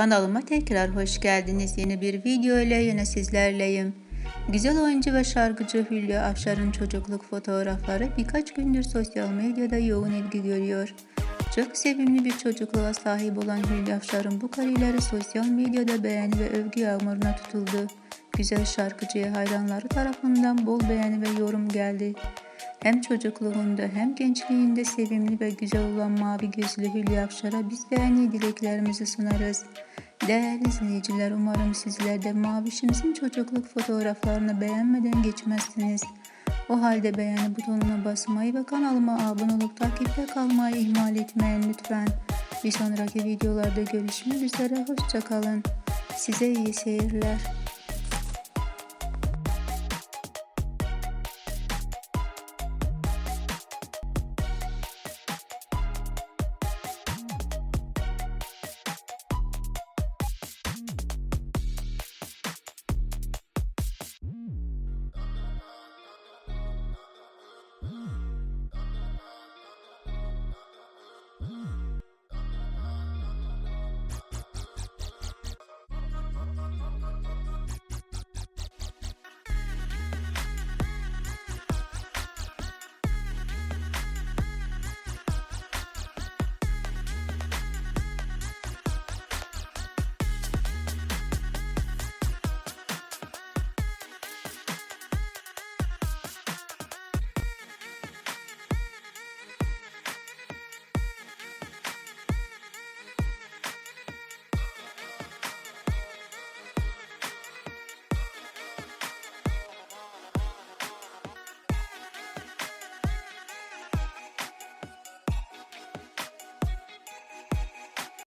Kanalıma tekrar hoş geldiniz. Yeni bir video ile yine sizlerleyim. Güzel oyuncu ve şarkıcı Hülya Avşar'ın çocukluk fotoğrafları birkaç gündür sosyal medyada yoğun ilgi görüyor. Çok sevimli bir çocukluğa sahip olan Hülya Avşar'ın bu kareleri sosyal medyada beğeni ve övgü yağmuruna tutuldu. Güzel şarkıcıya hayranları tarafından bol beğeni ve yorum geldi. Hem çocukluğunda hem gençliğinde sevimli ve güzel olan mavi gözlü Hülya Avşar'a biz de en dileklerimizi sunarız. Değerli izleyiciler umarım sizler de Mavişimizin çocukluk fotoğraflarını beğenmeden geçmezsiniz. O halde beğeni butonuna basmayı ve kanalıma abone olup takipte kalmayı ihmal etmeyin lütfen. Bir sonraki videolarda görüşmek üzere hoşçakalın. Size iyi seyirler.